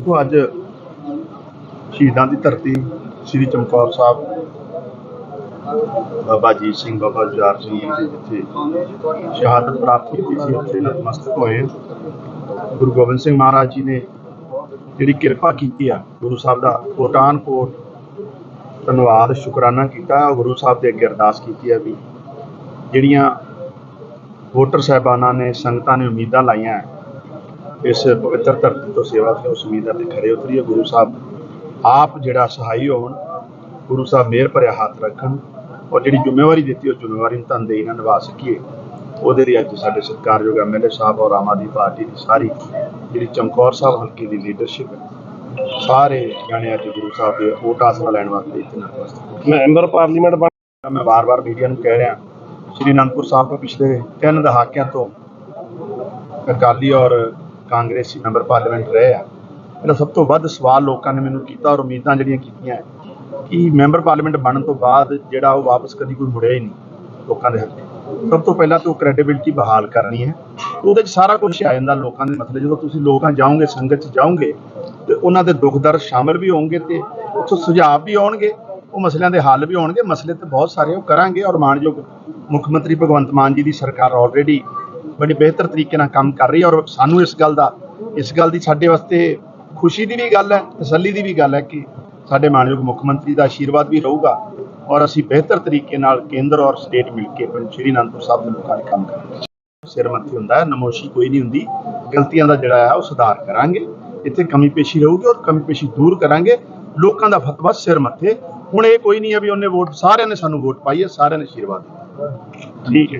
ਦੇਖੋ, ਅੱਜ ਸ਼ਹੀਦਾਂ ਦੀ ਧਰਤੀ ਸ੍ਰੀ ਚਮਕੌਰ ਸਾਹਿਬ, ਬਾਬਾ ਅਜੀਤ ਸਿੰਘ, ਬਾਬਾ ਜੁਝਾਰ ਸਿੰਘ ਜੀ ਜਿੱਥੇ ਸ਼ਹਾਦਤ ਪ੍ਰਾਪਤ ਕੀਤੀ ਸੀ, ਉੱਥੇ ਨਤਮਸਤਕ ਹੋਏ। ਗੁਰੂ ਗੋਬਿੰਦ ਸਿੰਘ ਮਹਾਰਾਜ ਜੀ ਨੇ ਜਿਹੜੀ ਕਿਰਪਾ ਕੀਤੀ ਆ, ਗੁਰੂ ਸਾਹਿਬ ਦਾ ਕੋਟਾਨ ਕੋਟ ਧੰਨਵਾਦ, ਸ਼ੁਕਰਾਨਾ ਕੀਤਾ ਗੁਰੂ ਸਾਹਿਬ ਦੇ ਅੱਗੇ ਅਰਦਾਸ ਕੀਤੀ ਹੈ ਵੀ ਜਿਹੜੀਆਂ ਵੋਟਰ ਸਾਹਿਬਾਨਾਂ ਨੇ, ਸੰਗਤਾਂ ਨੇ ਉਮੀਦਾਂ ਲਾਈਆਂ ਇਸ ਪਵਿੱਤਰ ਧਰਤੀ ਤੋਂ ਸੇਵਾ ਤੇ ਉਸ ਉਮੀਦਾਂ ਤੇ ਖਰੇ ਉਤਰੀਏ ਗੁਰੂ ਸਾਹਿਬ ਆਪ ਜਿਹੜਾ ਸਹਾਈ ਹੋਣ ਗੁਰੂ ਸਾਹਿਬ ਮਿਹਰ ਭਰਿਆ ਹੱਥ ਰੱਖਣ ਔਰ ਜਿਹੜੀ ਜ਼ਿੰਮੇਵਾਰੀ ਦਿੱਤੀ ਉਹ ਜ਼ਿੰਮੇਵਾਰੀ ਨੂੰ ਤਨਦੇਹੀ ਨਾਲ ਨਿਭਾ ਸਕੀਏ। ਉਹਦੇ ਲਈ ਅੱਜ ਸਾਡੇ ਸਤਿਕਾਰਯੋਗ ਐਮਐਲਏ ਸਾਹਿਬ ਔਰ ਆਮ ਆਦਮੀ ਪਾਰਟੀ ਦੀ ਸਾਰੀ ਜਿਹੜੀ ਚਮਕੌਰ ਸਾਹਿਬ ਹਲਕੇ ਦੀ ਲੀਡਰਸ਼ਿਪ ਹੈ ਸਾਰੇ ਜਾਣੇ ਅੱਜ ਗੁਰੂ ਸਾਹਿਬ ਦੇ ਓਟ ਆਸਰਾ ਲੈਣ ਵਾਸਤੇ ਇੱਥੇ ਨਤਮਸਤਕ ਮੈਂਬਰ ਪਾਰਲੀਮੈਂਟ ਬਣ ਮੈਂ ਵਾਰ-ਵਾਰ ਮੀਡੀਆ ਨੂੰ ਕਹਿ ਰਿਹਾ ਸ਼੍ਰੀ ਅਨੰਦਪੁਰ ਸਾਹਿਬ ਤੋਂ ਪਿਛਲੇ ਤਿੰਨ ਦਹਾਕਿਆਂ ਤੋਂ ਅਕਾਲੀ ਔਰ ਕਾਂਗਰਸੀ ਮੈਂਬਰ ਪਾਰਲੀਮੈਂਟ ਰਹੇ ਆ। ਇਹਦਾ ਸਭ ਤੋਂ ਵੱਧ ਸਵਾਲ ਲੋਕਾਂ ਨੇ ਮੈਨੂੰ ਕੀਤਾ ਔਰ ਉਮੀਦਾਂ ਜਿਹੜੀਆਂ ਕੀਤੀਆਂ ਕਿ ਮੈਂਬਰ ਪਾਰਲੀਮੈਂਟ ਬਣਨ ਤੋਂ ਬਾਅਦ ਜਿਹੜਾ ਉਹ ਵਾਪਸ ਕਦੀ ਕੋਈ ਮੁੜਿਆ ਹੀ ਨਹੀਂ ਲੋਕਾਂ ਦੇ ਹੱਥੇ। ਸਭ ਤੋਂ ਪਹਿਲਾਂ ਤਾਂ ਉਹ ਕ੍ਰੈਡੀਬਿਲਿਟੀ ਬਹਾਲ ਕਰਨੀ ਹੈ। ਉਹਦੇ 'ਚ ਸਾਰਾ ਕੁਝ ਆ ਜਾਂਦਾ ਲੋਕਾਂ ਦੇ ਮਸਲੇ ਜਦੋਂ ਤੁਸੀਂ ਲੋਕਾਂ ਜਾਓਗੇ, ਸੰਗਤ 'ਚ ਜਾਓਗੇ, ਤੇ ਉਹਨਾਂ ਦੇ ਦੁੱਖ ਦਰਦ ਸ਼ਾਮਲ ਵੀ ਹੋਣਗੇ ਤੇ ਉੱਥੋਂ ਸੁਝਾਅ ਵੀ ਆਉਣਗੇ, ਉਹ ਮਸਲਿਆਂ ਦੇ ਹੱਲ ਵੀ ਹੋਣਗੇ। ਮਸਲੇ ਤੇ ਬਹੁਤ ਸਾਰੇ ਉਹ ਕਰਾਂਗੇ ਔਰ ਮਾਨਯੋਗ ਮੁੱਖ ਮੰਤਰੀ ਭਗਵੰਤ ਮਾਨ ਜੀ ਦੀ ਸਰਕਾਰ ਆਲਰੇਡੀ ਬੜੀ ਬਿਹਤਰ ਤਰੀਕੇ ਨਾਲ ਕੰਮ ਕਰ ਰਹੀ ਹੈ ਔਰ ਸਾਨੂੰ ਇਸ ਗੱਲ ਦਾ, ਇਸ ਗੱਲ ਦੀ ਸਾਡੇ ਵਾਸਤੇ ਖੁਸ਼ੀ ਦੀ ਵੀ ਗੱਲ ਹੈ, ਤਸੱਲੀ ਦੀ ਵੀ ਗੱਲ ਹੈ ਕਿ ਸਾਡੇ ਮਾਨਯੋਗ ਮੁੱਖ ਮੰਤਰੀ ਦਾ ਆਸ਼ੀਰਵਾਦ ਵੀ ਰਹੂਗਾ ਔਰ ਅਸੀਂ ਬਿਹਤਰ ਤਰੀਕੇ ਨਾਲ ਕੇਂਦਰ ਔਰ ਸਟੇਟ ਮਿਲ ਕੇ ਸ਼੍ਰੀ ਅਨੰਦਪੁਰ ਸਾਹਿਬ ਦੇ ਲੋਕਾਂ ਲਈ ਕੰਮ ਕਰਾਂਗੇ। ਸਿਰ ਮੱਥੇ ਹੁੰਦਾ ਹੈ, ਨਮੋਸ਼ੀ ਕੋਈ ਨਹੀਂ ਹੁੰਦੀ, ਗਲਤੀਆਂ ਦਾ ਜਿਹੜਾ ਹੈ ਉਹ ਸੁਧਾਰ ਕਰਾਂਗੇ, ਇੱਥੇ ਕਮੀ ਪੇਸ਼ੀ ਰਹੂਗੀ ਔਰ ਕਮੀ ਪੇਸ਼ੀ ਦੂਰ ਕਰਾਂਗੇ, ਲੋਕਾਂ ਦਾ ਫਤਵਾ ਸਿਰ ਮੱਥੇ। ਹੁਣ ਇਹ ਕੋਈ ਨਹੀਂ ਹੈ ਵੀ ਉਹਨੇ ਵੋਟ, ਸਾਰਿਆਂ ਨੇ ਸਾਨੂੰ ਵੋਟ ਪਾਈ ਹੈ, ਸਾਰਿਆਂ ਨੇ ਆਸ਼ੀਰਵਾਦ ਠੀਕ ਹੈ।